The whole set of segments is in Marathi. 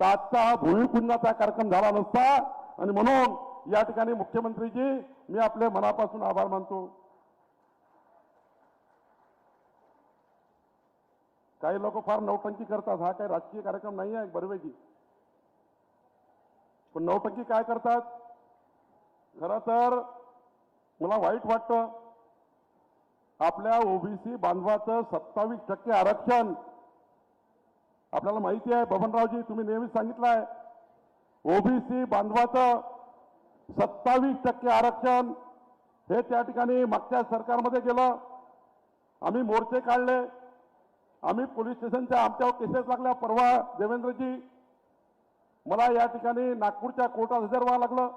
तर आजचा हा भूमिपूजनाचा कार्यक्रम झाला नसता. आणि म्हणून या ठिकाणी मुख्यमंत्रीजी मी आपले मनापासून आभार मानतो. काही लोक फार नौटंकी करतात. हा काही राजकीय कार्यक्रम नाही आहे बर्वेजी पण नौटंकी काय करतात? खरं तर मला वाईट वाटतं. आपल्या ओबीसी बांधवाचं सत्तावीस टक्के आरक्षण आपल्याला माहिती आहे बबनरावजी तुम्ही नेहमीच सांगितलं आहे ओबीसी बांधवाचं सत्तावीस टक्के आरक्षण हे त्या ठिकाणी मागच्या सरकारमध्ये गेलं. आम्ही मोर्चे काढले. आम्ही पोलीस स्टेशनच्या आमच्यावर केसेस लागल्या. परवा देवेंद्रजी मला या ठिकाणी नागपूरच्या कोर्टात हजर व्हावं लागलं.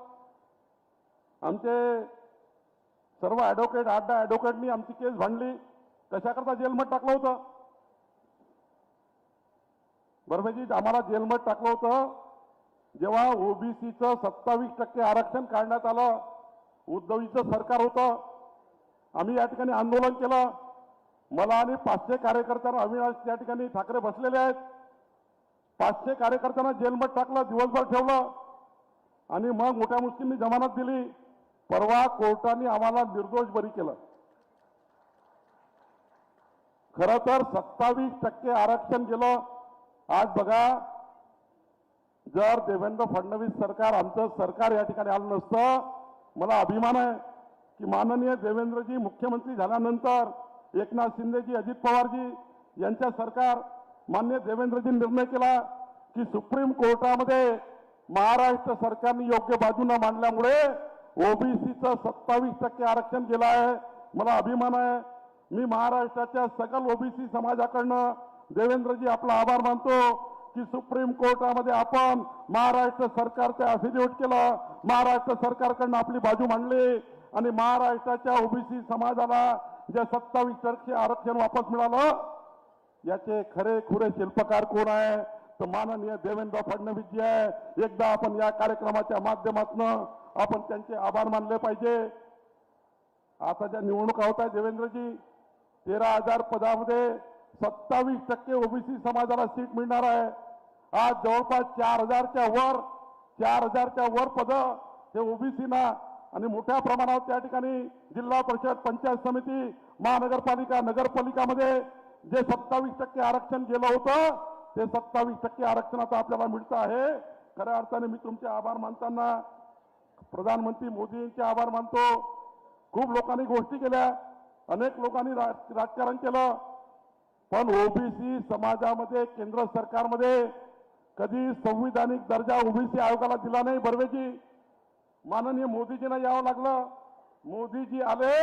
आमचे सर्व ॲडव्होकेट आठ दहा ॲडव्होकेटनी आमची केस भांडली. कशाकरता जेलमध्ये टाकलं होतं? बर्मेजी म्हणजे आम्हाला जेलमध्ये टाकलं होतं. जेव्हा ओबीसीचं सत्तावीस टक्के आरक्षण काढण्यात आलं उद्धवीचं सरकार होतं. आम्ही या ठिकाणी आंदोलन केलं. मला आणि पाचशे कार्यकर्त्यांना अविनाश त्या ठिकाणी ठाकरे बसलेले आहेत. पाचशे कार्यकर्त्यांना जेलमध्ये टाकलं दिवसभर ठेवलं. आणि मग मोठ्या मुस्लिमनी जमानत दिली. परवा कोर्टाने आम्हाला निर्दोष बरी केलं. खरं तर सत्तावीस टक्के आरक्षण गेलं. आज बघा जर देवेंद्र फडणवीस सरकार आमचं सरकार या ठिकाणी आलं नसतं मला अभिमान आहे की माननीय देवेंद्रजी मुख्यमंत्री झाल्यानंतर एकनाथ शिंदेजी अजित पवारजी यांच्या सरकार मान्य देवेंद्रजी निर्णय केला की सुप्रीम कोर्टामध्ये महाराष्ट्र सरकारने योग्य बाजूनं मांडल्यामुळे ओबीसीचं सत्तावीस टक्के आरक्षण गेलं आहे. मला अभिमान आहे. मी महाराष्ट्राच्या सकल ओबीसी समाजाकडनं देवेंद्रजी आपला आभार मानतो की सुप्रीम कोर्टामध्ये आपण महाराष्ट्र सरकारचं अफिडेव्हिट केलं. महाराष्ट्र सरकारकडनं आपली बाजू मांडली आणि महाराष्ट्राच्या ओबीसी समाजाला जे सत्तावीस टक्के आरक्षण वापस मिळालं याचे खरे खुरे शिल्पकार कोण आहे? तर माननीय देवेंद्र फडणवीसजी आहे. एकदा आपण या कार्यक्रमाच्या माध्यमातून आपण त्यांचे आभार मानले पाहिजे. आता ज्या निवडणुका होत आहेत देवेंद्रजी तेरा हजार पदामध्ये सत्तावीस टक्के ओबीसी समाजाला सीट मिळणार आहे. आज जवळपास चार हजारच्या वर चार हजारच्या वर पद हे ओबीसीना आणि मोठ्या प्रमाणावर त्या ठिकाणी जिल्हा परिषद पंचायत समिती महानगरपालिका नगरपालिकामध्ये जे सत्तावीस टक्के आरक्षण गेलं होतं ते सत्तावीस टक्के आरक्षण आता आपल्याला मिळतं आहे. खऱ्या अर्थाने मी तुमचे आभार मानताना प्रधानमंत्री मोदींचे आभार मानतो. खूप लोकांनी गोष्टी केल्या अनेक लोकांनी राज- राजकारण केलं. पण ओबीसी समाजामध्ये केंद्र सरकारमध्ये कधी संविधानिक दर्जा ओबीसी आयोगाला दिला नाही बर्वेजी. माननीय मोदीजींना यावं लागलं. मोदीजी आले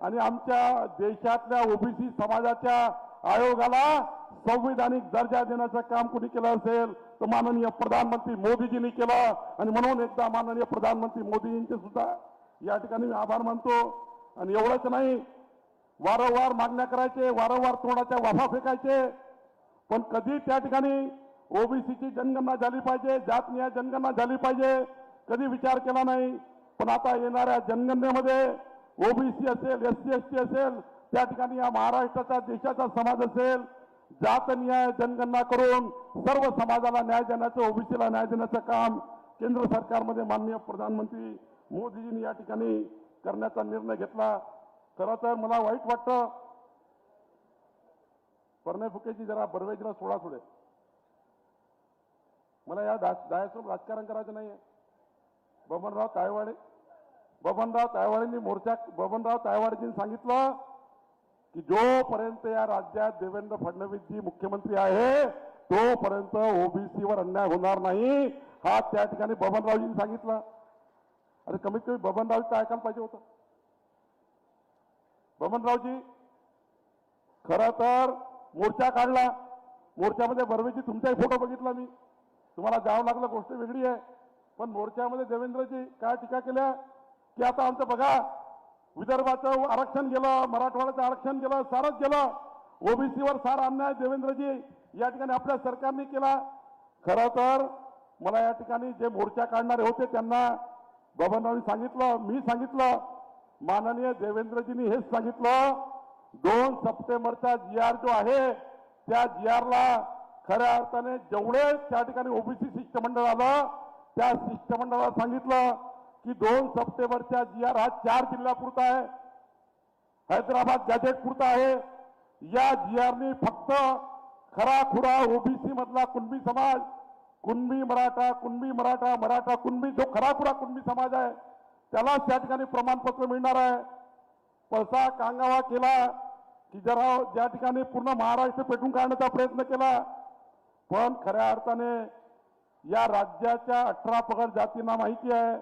आणि आमच्या देशातल्या ओबीसी समाजाच्या आयोगाला संविधानिक दर्जा देण्याचं काम कुणी केलं असेल तर माननीय प्रधानमंत्री मोदीजींनी केलं. आणि म्हणून एकदा माननीय प्रधानमंत्री मोदीजींचे सुद्धा या ठिकाणी मी आभार मानतो. आणि एवढंच नाही वारंवार मागण्या करायचे वारंवार तोंडाच्या वाफा फेकायचे. पण कधी त्या ठिकाणी ओबीसीची जनगणना झाली पाहिजे जातनिहाय जनगणना झाली पाहिजे कधी विचार केला नाही. पण आता येणाऱ्या जनगणनेमध्ये ओबीसी असेल एस सी एस टी असेल त्या ठिकाणी या महाराष्ट्राचा देशाचा समाज असेल जातनिहाय जनगणना करून सर्व समाजाला न्याय देण्याचं ओबीसीला न्याय देण्याचं काम केंद्र सरकारमध्ये माननीय प्रधानमंत्री मोदीजींनी या ठिकाणी करण्याचा निर्णय घेतला. खरं तर मला वाईट वाटतं. परणे फुकेची जरा बर्वेजीला सोडा सोडे मला या दायासोबत राजकारण करायचं नाही बबनराव तायवाडे बबनराव तायवाडेंनी मोर्चा बबनराव तायवाडेजींनी सांगितलं की जोपर्यंत या राज्यात देवेंद्र फडणवीसजी मुख्यमंत्री आहे तोपर्यंत ओबीसीवर अन्याय होणार नाही हा त्या ठिकाणी बबनरावजींनी सांगितलं. अरे कमीत कमी बबनरावचं ऐकायला पाहिजे होतं? बबनरावजी खरं तर मोर्चा काढला. मोर्चामध्ये बर्वेची तुमचाही फोटो बघितला मी. तुम्हाला जावं लागलं गोष्ट वेगळी आहे. पण मोर्चामध्ये देवेंद्रजी काय टीका केल्या? की आता आमचं बघा विदर्भाचं आरक्षण गेलं मराठवाड्याचं आरक्षण गेलं सारच गेलं. ओबीसीवर सार अन्याय देवेंद्रजी या ठिकाणी आपल्या सरकारने केला. खरं तर मला या ठिकाणी जे मोर्चा काढणारे होते त्यांना बबनरावनी सांगितलं मी सांगितलं. माननीय देवेंद्रजींनी हेच सांगितलं दोन सप्टेंबरचा जी आर जो आहे त्या जी आरला खऱ्या अर्थाने जेवढे त्या ठिकाणी ओबीसी शिष्टमंडळ आलं त्या शिष्टमंडळाला सांगितलं की दोन सप्टेंबरच्या जी आर हा चार जिल्ह्यापुरता आहे. हैदराबाद गॅजेट पुरता आहे. या जी आरनी फक्त खरा खुरा ओबीसी मधला कुणबी समाज कुणबी मराठा कुणबी मराठा मराठा कुणबी जो खरा खुरा कुणबी समाज आहे त्यालाच त्या ठिकाणी प्रमाणपत्र मिळणार आहे. पळसा कांगावा केला की जरा ज्या ठिकाणी पूर्ण महाराष्ट्र पेटून काढण्याचा प्रयत्न केला. पण खऱ्या अर्थाने या राज्याच्या अठरा पगड जातींना माहिती आहे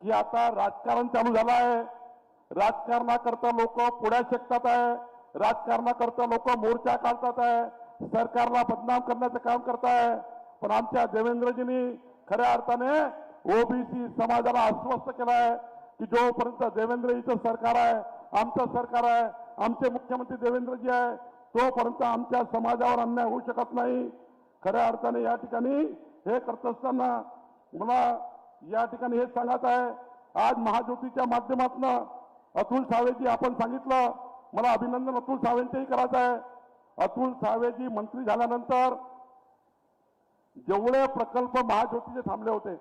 की आता राजकारण चालू झालं आहे. राजकारणाकरता लोक पुढ्या शकतात आहे. राजकारणाकरता लोक मोर्चा काढतात आहे. सरकारला बदनाम करण्याचं काम करताय पण आमच्या देवेंद्रजींनी खऱ्या अर्थाने ओबीसी समाजाला आश्वस्त केलं आहे की जोपर्यंत देवेंद्रजीचं सरकार आहे आमचं सरकार आहे आमचे मुख्यमंत्री देवेंद्रजी आहे तोपर्यंत आमच्या समाजावर अन्याय होऊ शकत नाही. खऱ्या अर्थाने या ठिकाणी हे करत असताना मला या ठिकाणी हे सांगत आहे आज महाज्योतीच्या माध्यमातून अतुल सावेजी आपण सांगितलं मला अभिनंदन अतुल सावेंचंही करायचं आहे. अतुल सावेजी मंत्री झाल्यानंतर जेवढे प्रकल्प महाज्योतीचे थांबले होते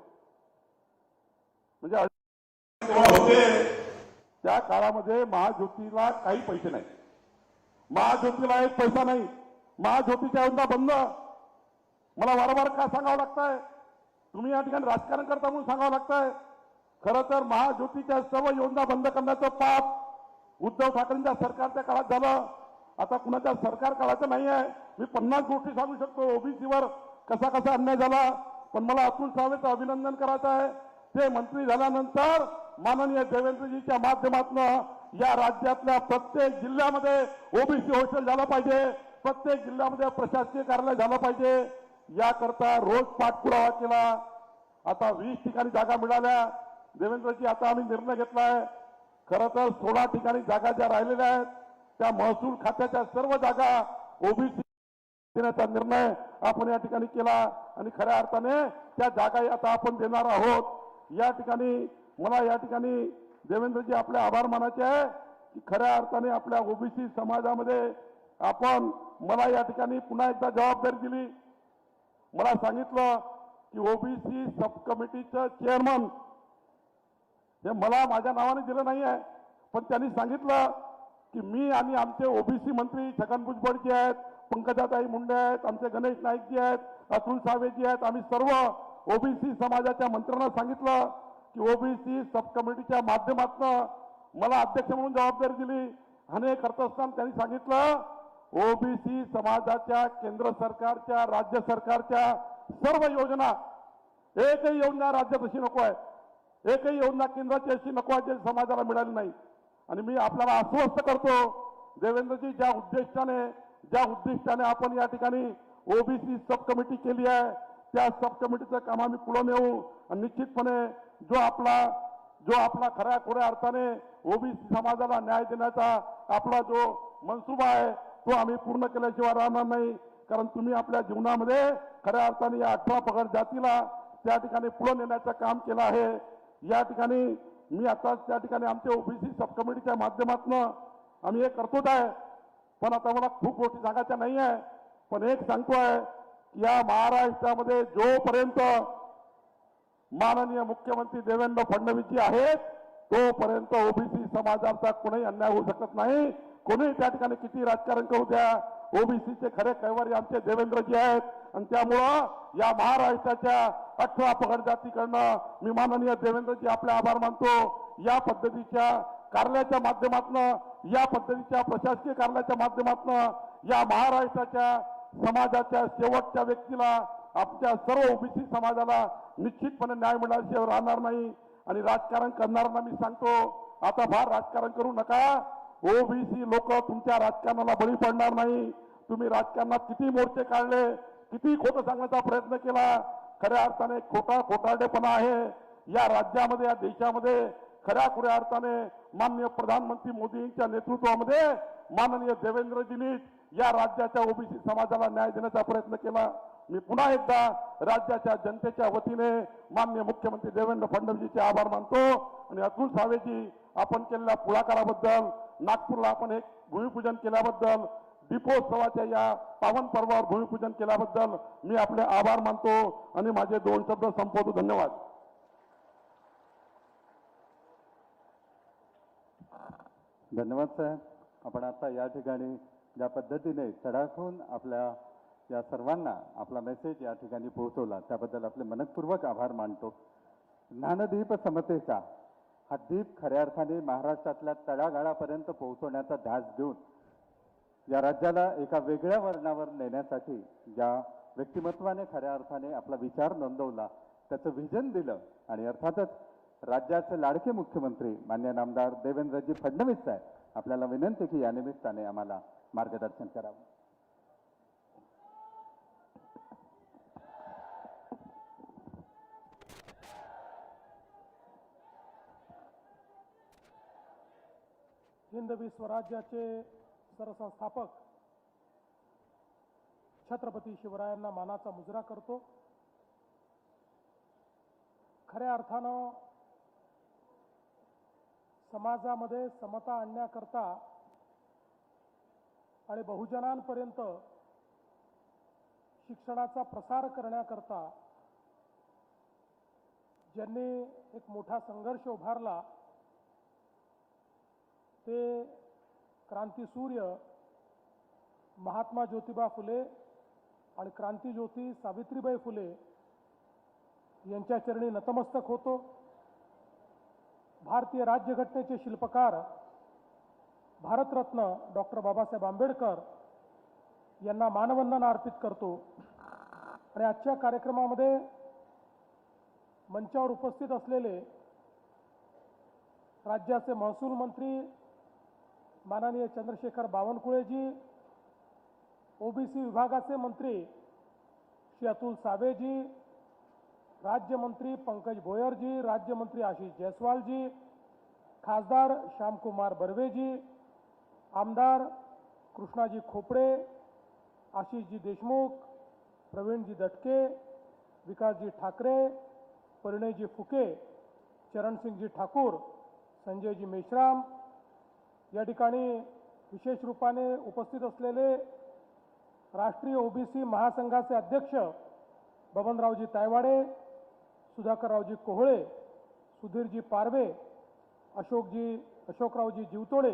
म्हणजे होते त्या काळामध्ये महाज्योतीला काही पैसे नाही. महाज्योतीला एक पैसा नाही. महाज्योतीच्या योजना बंद. मला वारंवार का सांगावं लागतंय? तुम्ही या ठिकाणी राजकारण करता म्हणून सांगावं लागतंय. खरं तर महाज्योतीच्या सर्व योजना बंद करण्याचं पाप उद्धव ठाकरेंच्या सरकारच्या काळात झालं. आता कुणाच्या सरकार काळाचं नाही आहे मी पन्नास गोष्टी सांगू शकतो. ओबीसीवर कसा कसा अन्याय झाला. पण मला अतुल सावेचं अभिनंदन करायचं आहे. ते मंत्री झाल्यानंतर माननीय देवेंद्रजीच्या माध्यमातून या राज्यातल्या प्रत्येक जिल्ह्यामध्ये ओबीसी हॉस्टेल झालं पाहिजे प्रत्येक जिल्ह्यामध्ये प्रशासकीय कार्यालय झालं पाहिजे. याकरता रोज पाठपुरावा केला. आता वीस ठिकाणी जागा मिळाल्या. देवेंद्रजी आता आम्ही निर्णय घेतलाय. खरं तर सोळा ठिकाणी जागा ज्या राहिलेल्या आहेत त्या महसूल खात्याच्या सर्व जागा ओबीसी देण्याचा निर्णय आपण या ठिकाणी केला. आणि खऱ्या अर्थाने त्या जागा आता आपण देणार आहोत. या ठिकाणी मला या ठिकाणी देवेंद्रजी आपले आभार मानायचे आहे की खऱ्या अर्थाने आपल्या ओबीसी समाजामध्ये आपण मला या ठिकाणी पुन्हा एकदा जबाबदारी दिली. मला सांगितलं की ओबीसी सब कमिटीचं चेअरमन हे मला माझ्या नावाने दिलं नाही आहे पण त्यांनी सांगितलं की मी आणि आमचे ओबीसी मंत्री छगन भुजबळजी आहेत पंकजाताई मुंडे आहेत आमचे गणेश नाईक जी आहेत अतुल सावेजी आहेत आम्ही सर्व ओबीसी समाजाच्या मंत्र्यांना सांगितलं की ओबीसी सब कमिटीच्या माध्यमातून मला अध्यक्ष म्हणून जबाबदारी दिली. आणि हे करत असताना त्यांनी सांगितलं ओबीसी समाजाच्या केंद्र सरकारच्या राज्य सरकारच्या सर्व योजना. एकही योजना राज्यात अशी नको आहे. एकही योजना केंद्राची अशी नको आहे जे समाजाला मिळाली नाही. आणि मी आपल्याला आश्वस्त करतो देवेंद्रजी ज्या उद्देशाने ज्या उद्दिष्टाने आपण या ठिकाणी ओबीसी सब कमिटी केली आहे त्या सब कमिटीचं काम आम्ही पुढे नेऊ. आणि निश्चितपणे जो आपला जो आपला खऱ्या खोऱ्या अर्थाने ओबीसी समाजाला न्याय देण्याचा आपला जो मनसुबा आहे तो आम्ही पूर्ण केल्याशिवाय राहणार नाही. कारण तुम्ही आपल्या जीवनामध्ये खऱ्या अर्थाने या अठरा पगड जातीला त्या ठिकाणी पुढे नेण्याचं काम केलं आहे. या ठिकाणी मी आता त्या ठिकाणी आमच्या ओबीसी सब कमिटीच्या माध्यमातून आम्ही हे करतोच आहे. पण आता मला खूप गोष्टी सांगायच्या नाही आहे. पण एक सांगतो आहे या महाराष्ट्रामध्ये जोपर्यंत माननीय मुख्यमंत्री देवेंद्र फडणवीसजी आहेत तोपर्यंत ओबीसी समाजाचा कोणीही अन्याय होऊ शकत नाही. कोणीही त्या ठिकाणी किती राजकारण करू द्या ओबीसीचे खरे कैवारी आमचे देवेंद्रजी आहेत. आणि त्यामुळं या महाराष्ट्राच्या अठरा पगड जातीकडनं मी माननीय देवेंद्रजी आपले आभार मानतो. या पद्धतीच्या कार्याच्या माध्यमातून या पद्धतीच्या प्रशासकीय कार्याच्या माध्यमातून या महाराष्ट्राच्या समाजाच्या शेवटच्या व्यक्तीला आपल्या सर्व ओबीसी समाजाला निश्चितपणे न्याय मिळाल्याशिवाय राहणार नाही आणि राजकारण करणाऱ्यांना मी सांगतो. आता फार राजकारण करू नका. ओबीसी लोक तुमच्या राजकारणाला बळी पडणार नाही. तुम्ही राजकारणात किती मोर्चे काढले किती खोटं सांगण्याचा प्रयत्न केला. खऱ्या अर्थाने खोटा खोटारडेपणा आहे. या राज्यामध्ये या देशामध्ये खऱ्या खुऱ्या अर्थाने माननीय प्रधानमंत्री मोदींच्या नेतृत्वामध्ये माननीय देवेंद्रजींनी या राज्याच्या ओबीसी समाजाला न्याय देण्याचा प्रयत्न केला. मी पुन्हा एकदा राज्याच्या जनतेच्या वतीने माननीय मुख्यमंत्री देवेंद्र फडणवीसचे आभार मानतो. आणि अतुल सावेजी आपण केलेल्या पुढाकाराबद्दल नागपूरला आपण एक भूमिपूजन केल्याबद्दल दीपोत्सवाच्या या पावन पर्वावर भूमिपूजन केल्याबद्दल मी आपले आभार मानतो आणि माझे दोन शब्द संपवतो. धन्यवाद. धन्यवाद साहेब. आपण आता या ठिकाणी ज्या पद्धतीने चढाखून आपल्या या सर्वांना आपला मेसेज या ठिकाणी पोहोचवला त्याबद्दल आपले मनपूर्वक आभार मानतो. ज्ञानदीप समतेचा हा दीप खऱ्या अर्थाने महाराष्ट्रातल्या तळागाळापर्यंत पोहोचवण्याचा ध्यास देऊन या राज्याला एका वेगळ्या वर्णावर नेण्यासाठी ज्या व्यक्तिमत्वाने खऱ्या अर्थाने आपला विचार नोंदवला त्याचं व्हिजन दिलं आणि अर्थातच राज्याचे लाडके मुख्यमंत्री मान्य नामदार देवेंद्रजी फडणवीस साहेब आपल्याला विनंती की या निमित्ताने आम्हाला मार्गदर्शन करावं. हिंदवी स्वराज्याचे सरसंस्थापक छत्रपती शिवरायांना मानाचा मुजरा करतो. खऱ्या अर्थानं समाजामध्ये समता आणण्याकरता आणि बहुजनांपर्यंत शिक्षणाचा प्रसार करण्याकरता ज्यांनी एक मोठा संघर्ष उभारला ते क्रांतीसूर्य महात्मा ज्योतिबा फुले आणि क्रांतीज्योती सावित्रीबाई फुले यांच्या चरणी नतमस्तक होतो. भारतीय राज्यघटनेचे शिल्पकार भारतरत्न डॉक्टर बाबासाहेब आंबेडकर यांना मानवंदना अर्पित करतो. आणि आजच्या कार्यक्रमामध्ये मंचावर उपस्थित असलेले राज्याचे महसूल मंत्री माननीय चंद्रशेखर बावनकुळेजी ओबीसी विभागाचे मंत्री श्री अतुल सावेजी राज्यमंत्री पंकज भोयरजी राज्यमंत्री आशिष जयस्वालजी खासदार श्यामकुमार बर्वेजी आमदार कृष्णाजी खोपडे आशिषजी देशमुख प्रवीणजी दटके विकासजी ठाकरे परिणयजी फुके चरणसिंगजी ठाकूर संजयजी मेश्राम या ठिकाणी विशेष रूपाने उपस्थित असलेले राष्ट्रीय ओबीसी महासंघाचे अध्यक्ष बबनरावजी तायवाडे सुधाकररावजी कोहळे सुधीरजी पारवे अशोकजी अशोकरावजी जीवतोडे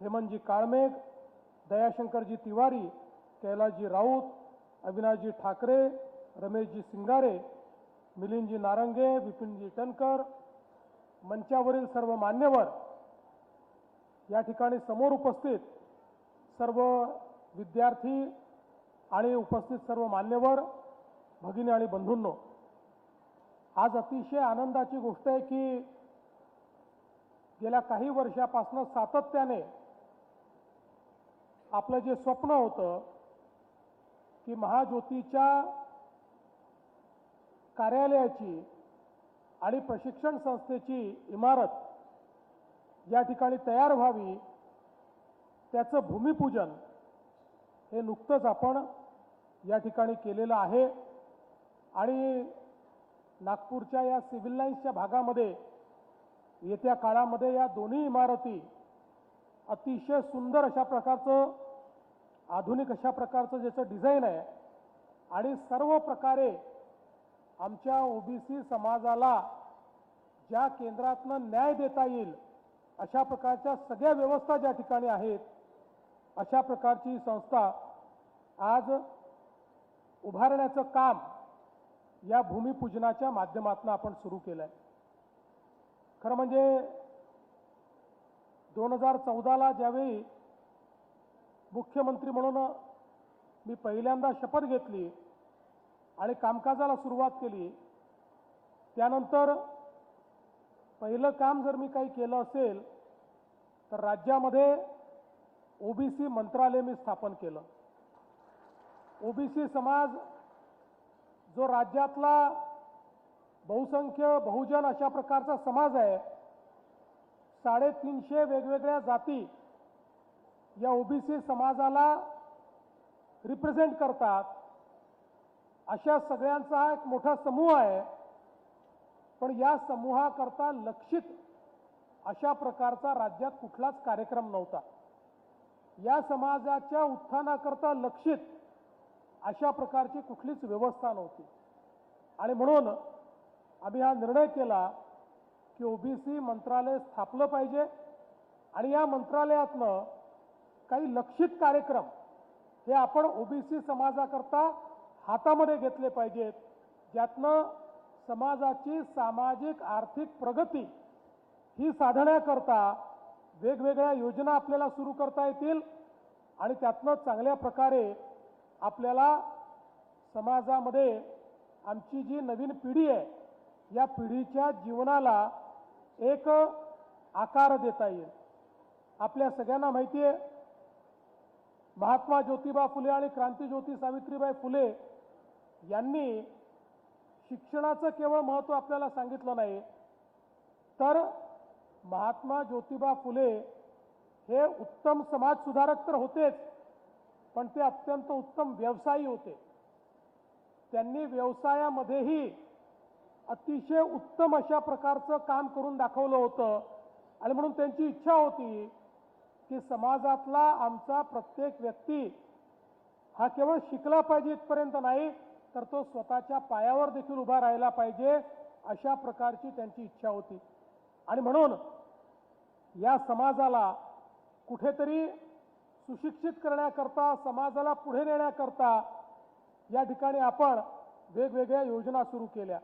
हेमंतजी काळमेघ दयाशंकरजी तिवारी कैलासजी राऊत अविनाशजी ठाकरे रमेशजी सिंगारे मिलिंदजी नारंगे विपिनजी टनकर मंचावरील सर्व मान्यवर या ठिकाणी समोर उपस्थित सर्व विद्यार्थी आणि उपस्थित सर्व मान्यवर भगिनी आणि बंधूंनो. आज अतिशय आनंदाची गोष्ट आहे की गेल्या काही वर्षापासून सातत्याने आपलं जे स्वप्न होतं की महाज्योतीच्या कार्यालयाची आणि प्रशिक्षण संस्थेची इमारत या ठिकाणी तयार व्हावी त्याचं भूमिपूजन हे नुकतंच आपण या ठिकाणी केलेलं आहे. आणि नागपूरच्या या सिव्हिल लाईन्सच्या भागामध्ये येत्या काळामध्ये या दोन्ही इमारती अतिशय सुंदर अशा प्रकारचं आधुनिक अशा प्रकारचं ज्याचं डिझाईन आहे आणि सर्व प्रकारे आमच्या ओबीसी समाजाला ज्या केंद्रातनं न्याय देता येईल अशा प्रकारच्या सगळ्या व्यवस्था ज्या ठिकाणी आहेत अशा प्रकारची संस्था आज उभारण्याचं काम या भूमिपूजनाच्या माध्यमातून आपण सुरू केलं आहे खरं म्हणजे दोन हजार चौदाला ज्यावेळी मुख्यमंत्री म्हणून मी पहिल्यांदा शपथ घेतली आणि कामकाजाला सुरुवात केली त्यानंतर पहिलं काम जर मी काही केलं असेल तर राज्यामध्ये ओबीसी मंत्रालय मी स्थापन केलं. ओबीसी समाज जो राज्यातला बहुसंख्य बहुजन अशा प्रकारचा समाज आहे साडेतीनशे वेगवेगळ्या जाती या ओबीसी समाजाला रिप्रेझेंट करतात. अशा सगळ्यांचा हा एक मोठा समूह आहे. पण या समूहाकरता लक्षित अशा प्रकारचा राज्यात कुठलाच कार्यक्रम नव्हता. या समाजाच्या उत्थानाकरता लक्षित अशा प्रकारची कुठलीच व्यवस्था नव्हती. आणि म्हणून आम्ही हा निर्णय केला की ओबीसी मंत्रालय स्थापलं पाहिजे आणि या मंत्रालयातनं काही लक्षित कार्यक्रम हे आपण ओबीसी समाजाकरता हातामध्ये घेतले पाहिजेत. ज्यातनं समाजाची सामाजिक आर्थिक प्रगती ही साधण्याकरता वेगवेगळ्या योजना आपल्याला सुरू करता येतील आणि त्यातनं चांगल्या प्रकारे आपल्याला समाजामध्ये आमची जी नवीन पिढी आहे या पिढीच्या जीवनाला एक आकार देता येईल. आपल्या सगळ्यांना माहिती आहे महात्मा ज्योतिबा फुले आणि क्रांतीज्योती सावित्रीबाई फुले यांनी शिक्षणाचं केवळ महत्त्व आपल्याला सांगितलं नाही तर महात्मा ज्योतिबा फुले हे उत्तम समाजसुधारक तर होतेच. पण ते अत्यंत उत्तम व्यवसायी होते. त्यांनी व्यवसायामध्येही अतिशय उत्तम अशा प्रकारचं काम करून दाखवलं होतं. आणि म्हणून त्यांची इच्छा होती की समाजातला आमचा प्रत्येक व्यक्ती हा केवळ शिकला पाहिजे इथपर्यंत नाही तर तो स्वतःच्या पायावर देखील उभा राहिला पाहिजे अशा प्रकारची त्यांची इच्छा होती. आणि म्हणून या समाजाला कुठेतरी सुशिक्षित करण्याकरता समाजाला पुढे नेण्याकरता या ठिकाणी आपण वेगवेगळ्या योजना सुरू केल्या.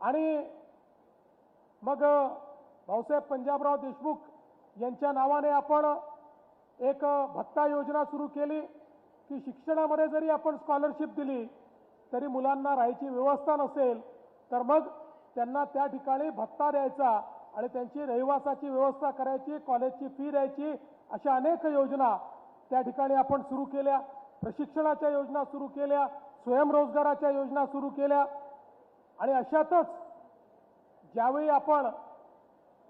आणि मग भाऊसाहेब पंजाबराव देशमुख यांच्या नावाने आपण एक भत्ता योजना सुरू केली. की शिक्षणामध्ये जरी आपण स्कॉलरशिप दिली तरी मुलांना राहायची व्यवस्था नसेल तर मग त्यांना त्या ठिकाणी भत्ता द्यायचा आणि त्यांची रहिवासाची व्यवस्था करायची कॉलेजची फी द्यायची अशा अनेक योजना त्या ठिकाणी आपण सुरू केल्या. प्रशिक्षणाच्या योजना सुरू केल्या स्वयंरोजगाराच्या योजना सुरू केल्या. आणि अशातच ज्यावेळी आपण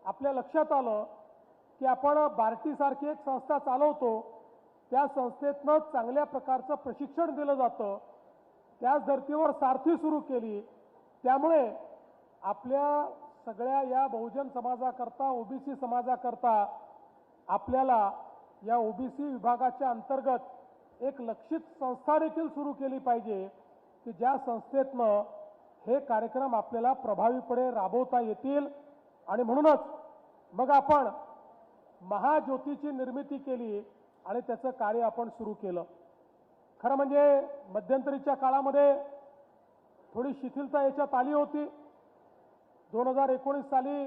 आपल्या लक्षात आलं की आपण बार्टीसारखी एक संस्था चालवतो त्या संस्थेतनं चांगल्या प्रकारचं प्रशिक्षण दिलं जातं. त्याच धर्तीवर सारथी सुरू केली. त्यामुळे आपल्या सगळ्या या बहुजन समाजाकरता ओबीसी समाजाकरता आपल्याला या ओबीसी विभागाच्या अंतर्गत एक लक्षित संस्था देखील सुरू केली पाहिजे की ज्या संस्थेतनं हे कार्यक्रम आपल्याला प्रभावीपणे राबवता येतील. आणि म्हणूनच मग आपण महाज्योतीची निर्मिती केली आणि त्याचं कार्य आपण सुरू केलं. खरं म्हणजे मध्यंतरीच्या काळामध्ये थोडी शिथिलता याच्यात आली होती. दोन हजार एकोणीस साली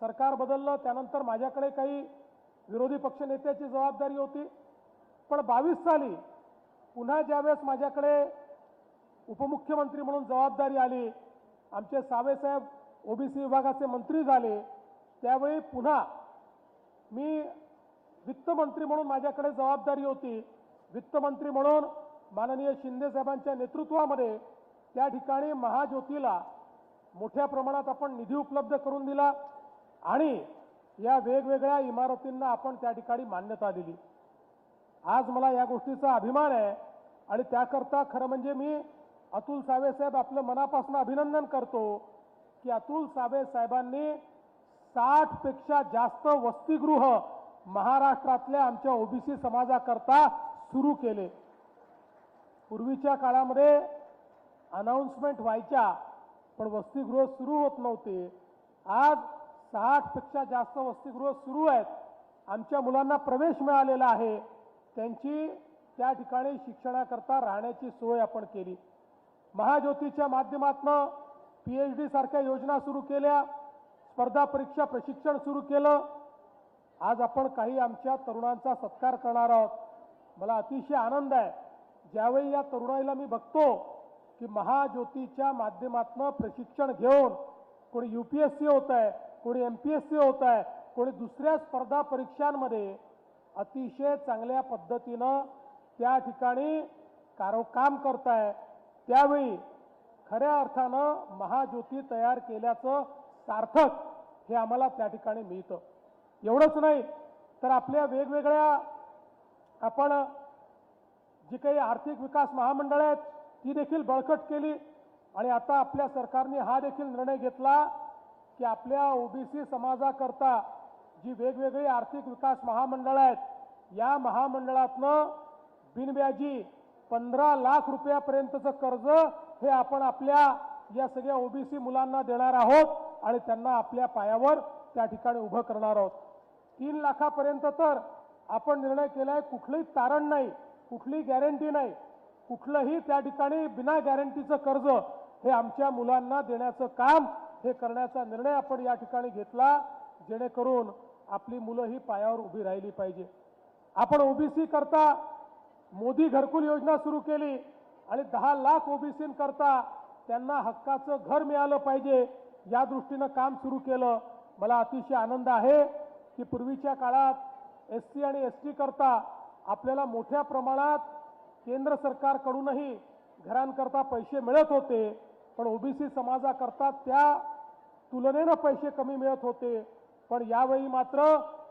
सरकार बदललं त्यानंतर माझ्याकडे काही विरोधी पक्षनेत्याची जबाबदारी होती. पण बावीस साली पुन्हा ज्यावेळेस माझ्याकडे उपमुख्यमंत्री म्हणून जबाबदारी आली आमचे सावेसाहेब ओबीसी विभागाचे मंत्री झाले त्यावेळी पुन्हा मी वित्तमंत्री म्हणून माझ्याकडे जबाबदारी होती. वित्तमंत्री म्हणून माननीय शिंदेसाहेबांच्या नेतृत्वामध्ये त्या ठिकाणी महाज्योतीला मोठ्या प्रमाणात आपण निधी उपलब्ध करून दिला आणि या वेगवेगळ्या इमारतींना आपण त्या ठिकाणी मान्यता दिली. आज मला या गोष्टीचा अभिमान आहे आणि त्याकरता खरं म्हणजे मी अतुल सावे साहेब आपलं मनापासून अभिनंदन करतो की अतुल सावे साहेबांनी साठपेक्षा जास्त वसतिगृह महाराष्ट्रातल्या आमच्या ओबीसी समाजाकरता सुरू केले. पूर्वीच्या काळामध्ये अनाऊन्समेंट व्हायच्या पण वसतिगृह सुरू होत नव्हते. आज साठपेक्षा जास्त वसतिगृह सुरू आहेत. आमच्या मुलांना प्रवेश मिळालेला आहे. त्यांची त्या ठिकाणी शिक्षणाकरता राहण्याची सोय आपण केली. महाज्योतीच्या माध्यमातनं पी एच डी सारख्या योजना सुरू केल्या. स्पर्धा परीक्षा प्रशिक्षण सुरू केलं. आज आपण काही आमच्या तरुणांचा सत्कार करणार आहोत. मला अतिशय आनंद आहे. ज्यावेळी या तरुणाईला मी बघतो की महाज्योतीच्या माध्यमातनं प्रशिक्षण घेऊन कोणी यू पी एस सी होत आहे कोणी एम पी एस सी होत आहे कोणी दुसऱ्या स्पर्धा परीक्षांमध्ये अतिशय चांगल्या पद्धतीनं त्या ठिकाणी कारो काम करताय. त्यावेळी खऱ्या अर्थानं महाज्योती तयार केल्याचं सार्थक हे आम्हाला त्या ठिकाणी मिळतं. एवढंच नाही तर आपल्या वेगवेगळ्या आपण जी काही आर्थिक विकास महामंडळ आहेत ती देखील बळकट केली. आणि आता आपल्या सरकारने हा देखील निर्णय घेतला की आपल्या ओबीसी समाजाकरता जी वेगवेगळी आर्थिक विकास महामंडळं आहेत या महामंडळातनं बिनव्याजी पंधरा लाख रुपयापर्यंतचं कर्ज हे आपण आपल्या या सगळ्या ओबीसी मुलांना देणार आहोत आणि त्यांना आपल्या पायावर त्या ठिकाणी उभं करणार आहोत. तीन लाखापर्यंत तर आपण निर्णय केलाय कुठलंही तारण नाही कुठलीही गॅरंटी नाही. कुठलंही त्या ठिकाणी बिना गॅरंटीचं कर्ज हे आमच्या मुलांना देण्याचं काम हे करण्याचा निर्णय आपण या ठिकाणी घेतला जेणेकरून आपली मुलं ही पायावर उभी राहिली पाहिजे. आपण ओबीसी करता मोदी घरकुल योजना सुरू केली आणि दहा लाख ओबीसी करता त्यांना हक्काचं घर मिळालं पाहिजे या दृष्टीनं काम सुरू केलं. मला अतिशय आनंद आहे की पूर्वीच्या काळात एस सी आणि एस टी करता आपल्याला मोठ्या प्रमाणात केंद्र सरकारकडूनही घरांकरता पैसे मिळत होते पण ओबीसी समाजाकरता त्या तुलनेनं पैसे कमी मिळत होते. पण यावेळी मात्र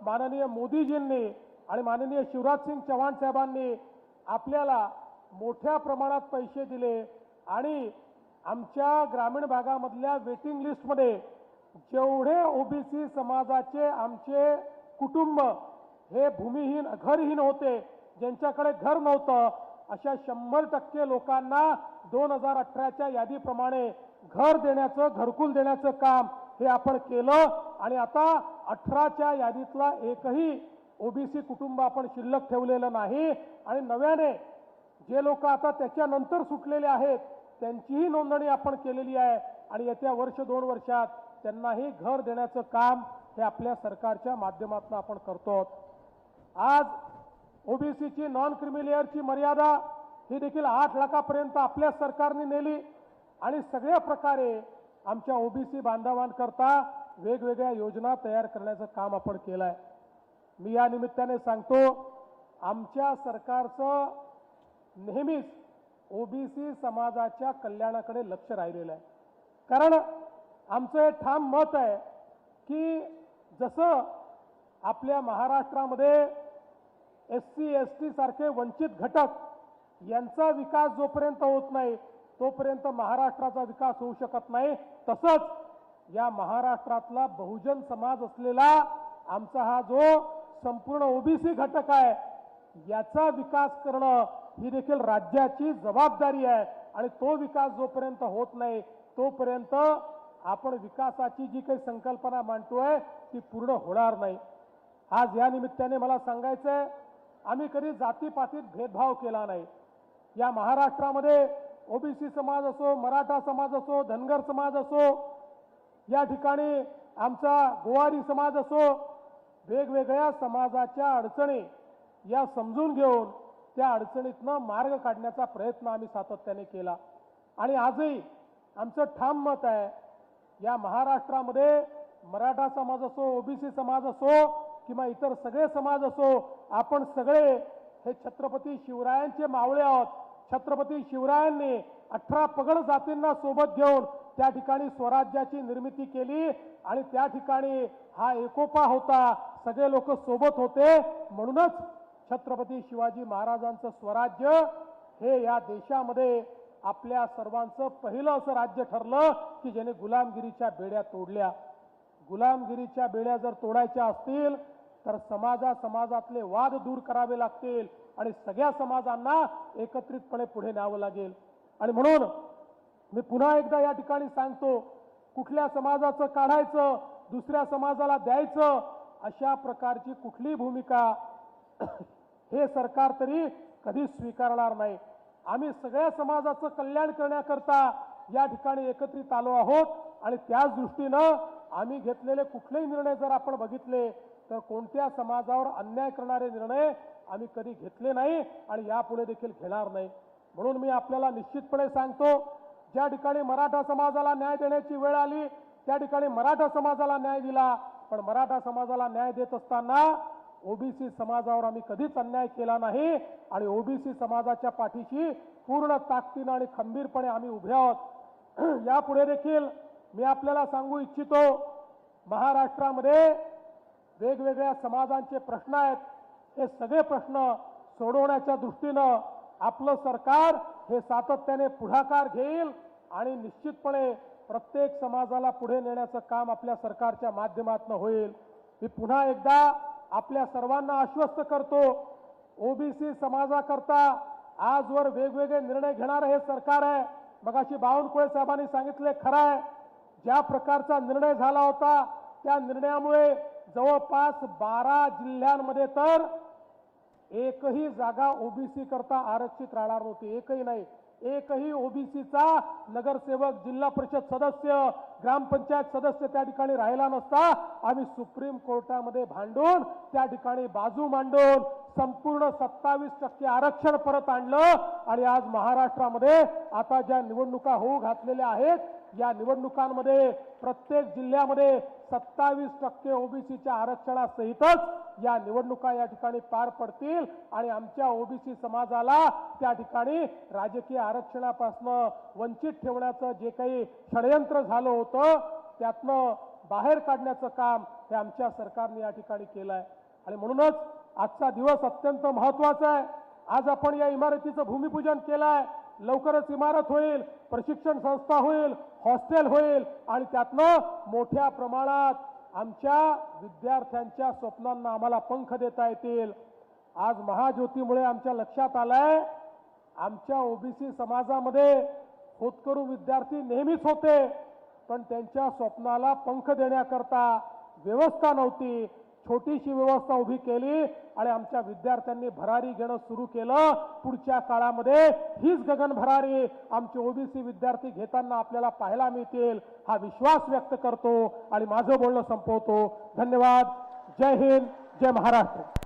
माननीय मोदीजींनी आणि माननीय शिवराजसिंग चव्हाण साहेबांनी आपल्याला मोठ्या प्रमाणात पैसे दिले आणि आमच्या ग्रामीण भागामधल्या वेटिंग लिस्टमध्ये जेवढे ओबीसी समाजाचे आमचे कुटुंब हे भूमिहीन घरहीन होते ज्यांच्याकडे घर नव्हतं अशा शंभर टक्के लोकांना दोन हजार अठराच्या यादीप्रमाणे घर देण्याचं घरकुल देण्याचं काम हे आपण केलं. आणि आता अठराच्या यादीतला एकही ओबीसी कुटुंब आपण शिल्लक ठेवलेलं नाही. आणि नव्याने जे लोक आता त्याच्यानंतर सुटलेले आहेत त्यांचीही नोंदणी आपण केलेली आहे. आणि येत्या वर्ष दोन वर्षात त्यांनाही घर देण्याचं काम हे आपल्या सरकारच्या माध्यमातून आपण करतो आज ओबीसीची नॉन क्रिमिलेअरची मर्यादा ही देखील आठ लाखापर्यंत आपल्या सरकारने नेली आणि सगळ्या प्रकारे आमच्या ओबीसी बांधवांकरता वेगवेगळ्या योजना तयार करण्याचं काम आपण केलं आहे मी या निमित्ताने सांगतो आमच्या सरकारचं नेहमीच ओबीसी समाजाच्या कल्याणाकडे लक्ष राहिलेलं आहे. कारण आमचं हे ठाम मत आहे की जसं आपल्या महाराष्ट्रामध्ये एस सी एस टी सारखे वंचित घटक यांचा विकास जोपर्यंत होत नाही तोपर्यंत महाराष्ट्राचा विकास होऊ शकत नाही. तसंच या महाराष्ट्रातला बहुजन समाज असलेला आमचा हा जो संपूर्ण ओबीसी घटक आहे याचा विकास करणं ही देखील राज्याची जबाबदारी आहे. आणि तो विकास जोपर्यंत होत नाही तोपर्यंत आपण विकासाची जी काही संकल्पना मांडतोय ती पूर्ण होणार नाही. आज या निमित्ताने मला सांगायचं आहे आम्ही कधी जातीपातीत भेदभाव केला नाही. या महाराष्ट्रामध्ये ओबीसी समाज असो मराठा समाज असो धनगर समाज असो या ठिकाणी आमचा गोवारी समाज असो वेगवेगळ्या समाजाच्या अडचणी या समजून घेऊन त्या अडचणीतनं मार्ग काढण्याचा प्रयत्न आम्ही सातत्याने केला. आणि आजही आमचं ठाम मत आहे या महाराष्ट्रामध्ये मराठा समाज असो ओबीसी समाज असो किंवा इतर सगळे समाज असो आपण सगळे हे छत्रपती शिवरायांचे मावळे आहोत. छत्रपती शिवरायांनी अठरा पगड जातींना सोबत घेऊन त्या ठिकाणी स्वराज्याची निर्मिती केली आणि त्या ठिकाणी हा एकोपा होता. सगळे लोक सोबत होते. म्हणूनच छत्रपती शिवाजी महाराजांचं स्वराज्य हे या देशामध्ये आपल्या सर्वांचं पहिलं असं राज्य ठरलं की ज्याने गुलामगिरीच्या बेड्या तोडल्या. गुलामगिरीच्या बेड्या जर तोडायच्या असतील तर समाजा समाजातले वाद दूर करावे लागतील आणि सगळ्या समाजांना एकत्रितपणे पुढे न्यावं लागेल. आणि म्हणून मी पुन्हा एकदा या ठिकाणी सांगतो कुठल्या समाजाचं काढायचं दुसऱ्या समाजाला द्यायचं अशा प्रकारची कुठली भूमिका हे सरकार तरी कधीच स्वीकारणार नाही. आम्ही सगळ्या समाजाचं कल्याण करण्याकरता या ठिकाणी एकत्रित आलो आहोत आणि त्याच दृष्टीनं आम्ही घेतलेले कुठलेही निर्णय जर आपण बघितले तर कोणत्या समाजावर अन्याय करणारे निर्णय आम्ही कधी घेतले नाही आणि यापुढे देखील घेणार नाही. म्हणून मी आपल्याला निश्चितपणे सांगतो ज्या ठिकाणी मराठा समाजाला न्याय देण्याची वेळ आली त्या ठिकाणी मराठा समाजाला न्याय दिला. पण मराठा समाजाला न्याय देत असताना ओबीसी समाजावर आम्ही कधीच अन्याय केला नाही आणि ओबीसी समाजाच्या पाठीशी पूर्ण ताकदीनं आणि खंबीरपणे आम्ही उभे आहोत. यापुढे देखील मी आपल्याला सांगू इच्छितो महाराष्ट्रामध्ये वेगवेगळ्या समाजांचे प्रश्न आहेत हे सगळे प्रश्न सोडवण्याच्या दृष्टीनं आपलं सरकार हे सातत्याने पुढाकार घेईल आणि निश्चितपणे प्रत्येक समाजाला पुढे नेण्याचं काम आपल्या सरकारच्या माध्यमातून होईल. मी पुन्हा एकदा आपल्या सर्वांना आश्वस्त करतो ओबीसी समाजाकरता आजवर वेगवेगळे निर्णय घेणारं हे सरकार आहे. मगाशी बावनकुळे साहेबांनी सांगितले खरं आहे ज्या प्रकारचा निर्णय झाला होता त्या निर्णयामुळे जवळपास बारा जिल्ह्यांमध्ये तर एकही जागा ओबीसी करता आरक्षित राहणार नव्हती. एकही नाही. एकही ओबीसीचा नगरसेवक जिल्हा परिषद सदस्य ग्रामपंचायत सदस्य त्या ठिकाणी राहिला नसता. आम्ही सुप्रीम कोर्टामध्ये भांडून त्या ठिकाणी बाजू मांडून संपूर्ण सत्तावीस टक्के आरक्षण परत आणलं आणि आज महाराष्ट्रामध्ये आता ज्या निवडणुका होऊ घातलेल्या आहेत या निवडणुकांमध्ये प्रत्येक जिल्ह्यामध्ये सत्तावीस टक्के ओबीसीच्या आरक्षणासहितच या निवडणुका या ठिकाणी पार पडतील आणि आमच्या ओबीसी समाजाला त्या ठिकाणी राजकीय आरक्षणापासनं वंचित ठेवण्याचं जे काही षडयंत्र झालं होतं त्यातनं बाहेर काढण्याचं काम हे आमच्या सरकारने या ठिकाणी केलं आहे आणि म्हणूनच आजचा दिवस अत्यंत महत्त्वाचा आहे. आज आपण या इमारतीचं भूमिपूजन केलं आहे लवकरच इमारत होईल प्रशिक्षण संस्था होईल हॉस्टेल होईल आणि त्यातनं मोठ्या प्रमाणात आमच्या विद्यार्थ्यांच्या स्वप्नांना आम्हाला पंख देता येतील. आज महाज्योतीमुळे आमच्या लक्षात आलंय आमच्या ओबीसी समाजामध्ये होतकरू विद्यार्थी नेहमीच होते पण त्यांच्या स्वप्नाला पंख देण्याकरता व्यवस्था नव्हती. छोटीशी व्यवस्था उभी केली आणि आमच्या विद्यार्थ्यांनी भरारी घेणं सुरू केलं. पुढच्या काळामध्ये हीच गगन भरारी आमचे ओबीसी विद्यार्थी घेताना आपल्याला पाहायला मिळतील हा विश्वास व्यक्त करतो आणि माझं बोलणं संपवतो. धन्यवाद. जय हिंद. जय महाराष्ट्र.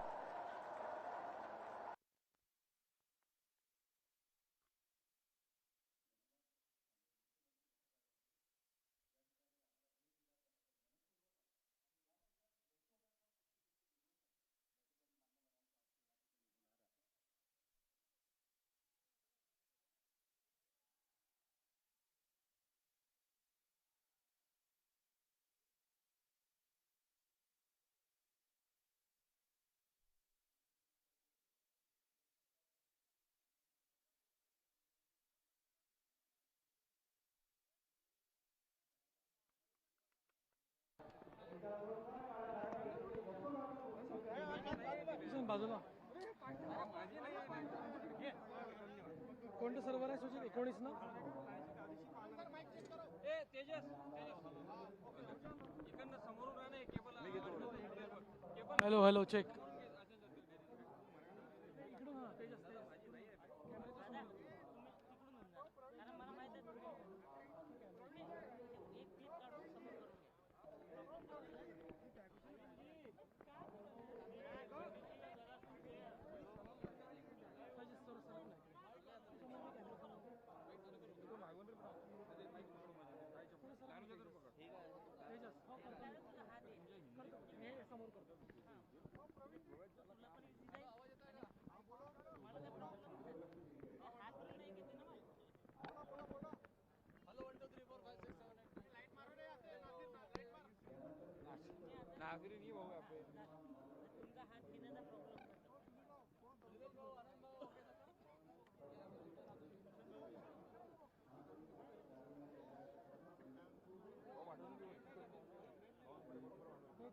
एकोणीस ना? हॅलो हॅलो चेक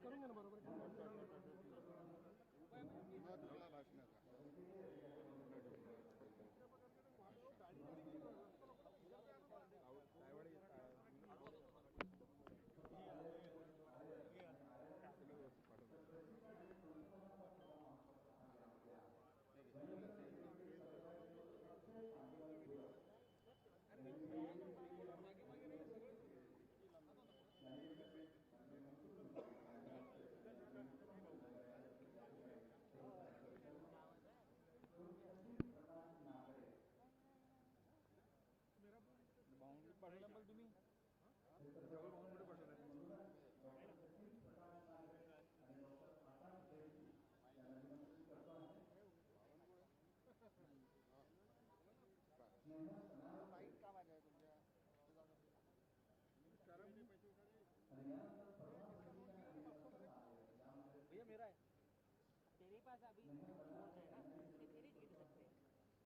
करून घ्या ना बरोबर